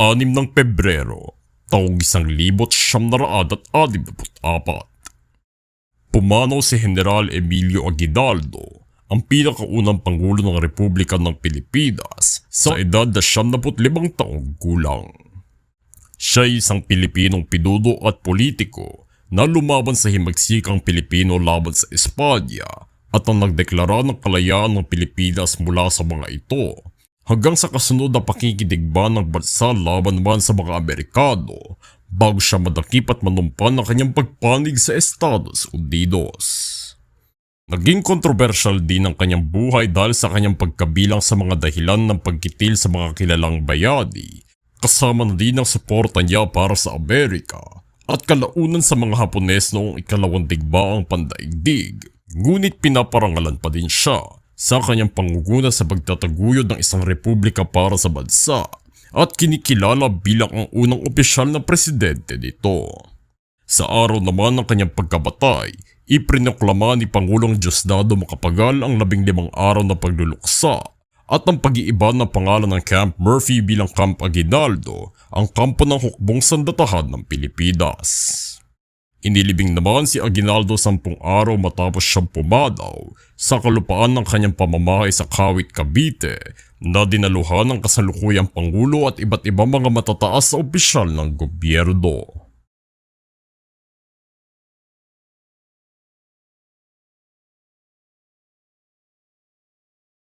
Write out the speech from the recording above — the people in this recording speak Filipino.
ika-6 ng Pebrero, taong 1964. Pumanaw si General Emilio Aguinaldo, ang pinakaunang Pangulo ng Republika ng Pilipinas sa edad na 75 taong gulang. Siya ay isang Pilipinong pinuno at politiko na lumaban sa himagsikang Pilipino laban sa Espanya at ang nagdeklara ng kalayaan ng Pilipinas mula sa mga ito hanggang sa kasunod na pakikidigba ng bansa laban naman sa mga Amerikano bago siya madakip at manumpan ng kanyang pagpanig sa Estados Unidos. Naging kontrobersyal din ang kanyang buhay dahil sa kanyang pagkabilang sa mga dahilan ng pagkitil sa mga kilalang bayani, kasama na din ang suporta niya para sa Amerika at kalaunan sa mga Hapones noong ikalawang digbaang pandaigdig. Ngunit pinaparangalan pa din siya sa kanyang pangunguna sa pagtataguyod ng isang republika para sa bansa at kinikilala bilang ang unang opisyal na presidente nito. Sa araw naman ng kanyang pagkabatay, iprinoklama ni Pangulong Diosdado Macapagal ang labing limang araw na pagluluksa at ang pag-iiba ng pangalan ng Camp Murphy bilang Camp Aguinaldo, ang kampo ng hukbong sandatahan ng Pilipinas. Inilibing naman si Aguinaldo sampung araw matapos siyang pumadaw sa kalupaan ng kanyang pamamahay sa Kawit, Cavite na dinaluhan ng kasalukuyang Pangulo at iba't ibang mga matataas na opisyal ng gobyerno.